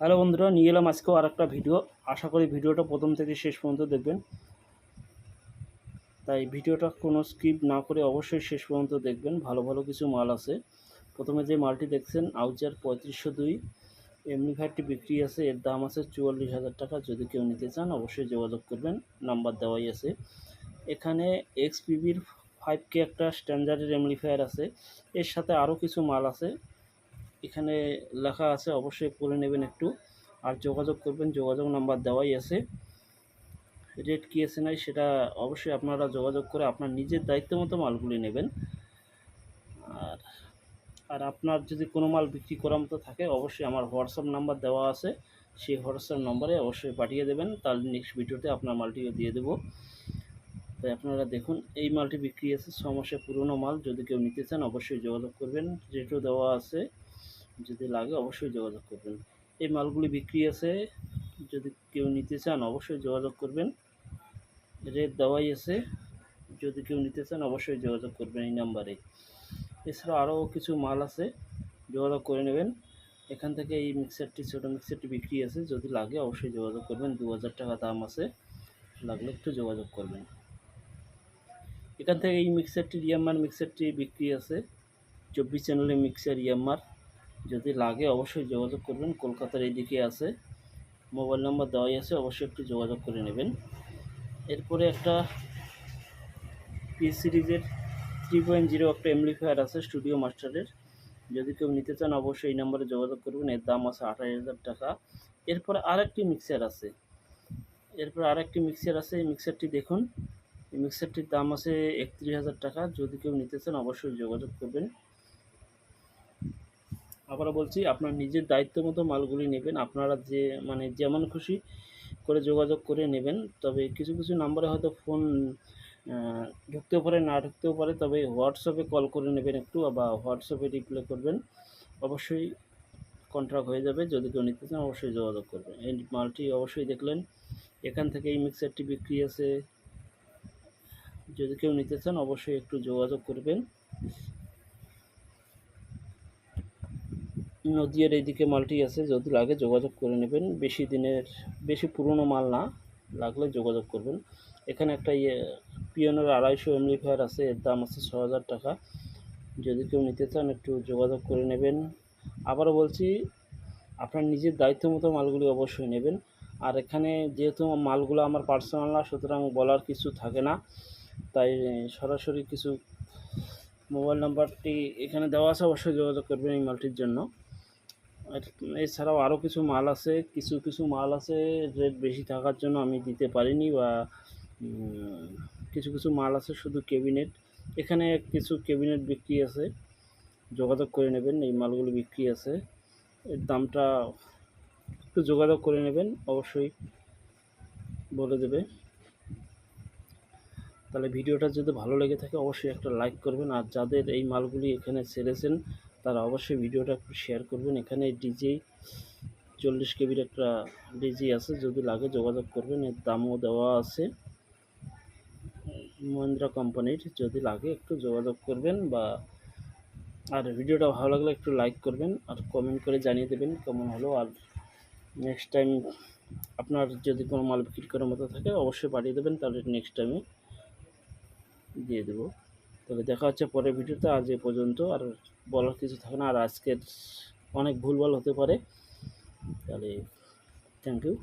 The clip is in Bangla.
হ্যালো বন্ধুরা, নিয়ে এলাম আজকেও আর একটা ভিডিও। আশা করি ভিডিওটা প্রথম থেকে শেষ পর্যন্ত দেখবেন। তাই ভিডিওটা কোনো স্কিপ না করে অবশ্যই শেষ পর্যন্ত দেখবেন। ভালো ভালো কিছু মাল আছে। প্রথমে যে মালটি দেখছেন, আউজার পঁয়ত্রিশশো দুই। এমনি ফায়ারটি বিক্রি আছে, এর দাম আছে চুয়াল্লিশ হাজার টাকা। যদি কেউ নিতে চান, অবশ্যই যোগাযোগ করবেন। নাম্বার দেওয়াই আছে। এখানে এক্স পিবির ফাইভ কে একটা স্ট্যান্ডার্ডের এমলিফায়ার আছে। এর সাথে আরও কিছু মাল আছে। এখানে লেখা আছে, অবশ্যই পড়ে নেবেন একটু। আর যোগাযোগ করবেন, যোগাযোগ নাম্বার দেওয়াই আছে। রেট কী আছে নাই সেটা অবশ্যই আপনারা যোগাযোগ করে আপনার নিজের দায়িত্ব মতো মালগুলি নেবেন। আর আর আপনার যদি কোনো মাল বিক্রি করার মতো থাকে, অবশ্যই আমার হোয়াটসঅ্যাপ নাম্বার দেওয়া আছে। সেই হোয়াটসঅ্যাপ নম্বরে অবশ্যই পাঠিয়ে দেবেন, তার নেক্সট ভিডিওতে আপনার মালটিও দিয়ে দেবো। তাই আপনারা দেখুন, এই মালটি বিক্রি আছে, ছ মাসের পুরনো মাল। যদি কেউ নিতে চান, অবশ্যই যোগাযোগ করবেন। রেটও দেওয়া আছে। যদি লাগে অবশ্যই যোগাযোগ করবেন। এই মালগুলি বিক্রি আছে, যদি কেউ নিতে চান অবশ্যই যোগাযোগ করবেন। রেট দেওয়াই আছে, যদি কেউ নিতে চান অবশ্যই যোগাযোগ করবেন এই নাম্বারে। এছাড়া আরও কিছু মাল আছে, যোগাযোগ করে নেবেন। এখান থেকে এই মিক্সারটি, ছোটো মিক্সারটি বিক্রি আছে, যদি লাগে অবশ্যই যোগাযোগ করবেন। দু হাজার টাকা দাম আছে, লাগলে একটু যোগাযোগ করবেন। এখান থেকে এই মিক্সারটি ইয়াম্মার মিক্সারটি বিক্রি আছে। চব্বিশ চ্যানেলের মিক্সার ইয়াম্মার যদি লাগে অবশ্যই যোগাযোগ করবেন। কলকাতার এইদিকে আছে। মোবাইল নাম্বার দেওয়াই আছে, অবশ্যই একটু যোগাযোগ করে নেবেন। এরপরে একটা পি সিরিজের থ্রি পয়েন্ট জিরো একটা এমলিফায়ার আছে স্টুডিও মাস্টারের যদি কেউ নিতে চান, অবশ্যই এই নাম্বারে যোগাযোগ করবেন। এর দাম আছে আঠাশ হাজার টাকা। এরপরে আরেকটি মিক্সার আছে। এরপর আরেকটি মিক্সার আছে। এই মিক্সারটি দেখুন। এই মিক্সারটির দাম আছে একত্রিশ হাজার টাকা। যদি কেউ নিতে চান, অবশ্যই যোগাযোগ করবেন। আবারও বলছি, আপনার নিজের দায়িত্ব মতো মালগুলি নেবেন। আপনারা যে মানে যেমন খুশি করে যোগাযোগ করে নেবেন। তবে কিছু কিছু নাম্বারে হয়তো ফোন ঢুকতেও পারে, না ঢুকতেও পারে। তবে হোয়াটসঅ্যাপে কল করে নেবেন একটু বা হোয়াটসঅ্যাপে রিপ্লাই করবেন। অবশ্যই কন্ট্রাক্ট হয়ে যাবে। যদি কেউ নিতে চান, অবশ্যই যোগাযোগ করবেন। এই মালটি অবশ্যই দেখলেন। এখান থেকে এই মিক্সারটি বিক্রি আছে। যদি কেউ নিতে চান, অবশ্যই একটু যোগাযোগ করবেন। নদীয়ার এইদিকে মালটি আছে, যদি লাগে যোগাযোগ করে নেবেন। বেশি দিনের, বেশি পুরনো মাল না, লাগলে যোগাযোগ করবেন। এখানে একটা ইয়ে পিয়নের আড়াইশো এমলিফায়ার আছে, এর দাম আছে ছ হাজার টাকা। যদি কেউ নিতে চান, একটু যোগাযোগ করে নেবেন। আবারও বলছি, আপনার নিজের দায়িত্ব মতো মালগুলি অবশ্যই নেবেন। আর এখানে যেহেতু মালগুলো আমার পার্সোনাল না, সুতরাং বলার কিছু থাকে না। তাই সরাসরি কিছু মোবাইল নাম্বারটি এখানে দেওয়া আছে, অবশ্যই যোগাযোগ করবেন এই মালটির জন্য। এছাড়াও আরও কিছু মাল আছে, কিছু কিছু মাল আছে রেট বেশি থাকার জন্য আমি দিতে পারিনি বা কিছু কিছু মাল আছে শুধু কেবিনেট এখানে কিছু কেবিনেট বিক্রি আছে, যোগাযোগ করে নেবেন, এই মালগুলো বিক্রি আছে। এর দামটা একটু যোগাযোগ করে নেবেন, অবশ্যই বলে দেবে। তাহলে ভিডিওটা যদি ভালো লেগে থাকে, অবশ্যই একটা লাইক করবেন। আর যাদের এই মালগুলি এখানে ছেড়েছেন তারা অবশ্যই ভিডিওটা একটু শেয়ার করবেন। এখানে ডিজে চল্লিশ কেবির একটা ডিজি আছে, যদি লাগে যোগাযোগ করবেন। এর দামও দেওয়া আছে। মহিন্দ্রা কোম্পানির, যদি লাগে একটু যোগাযোগ করবেন বা আর ভিডিওটা ভালো লাগলে একটু লাইক করবেন আর কমেন্ট করে জানিয়ে দেবেন কেমন হলো। আর নেক্সট টাইম আপনার যদি কোনো মাল বিক্রি করার মতো থাকে, অবশ্যই পাঠিয়ে দেবেন, তাহলে নেক্সট টাইমে দিয়ে দেবো। তবে দেখা হচ্ছে পরের ভিডিওতে, আজ এ পর্যন্ত। আর বলার কিছু থাকে না, আর আজকের অনেক ভুলভাল হতে পারে। তাহলে থ্যাংক ইউ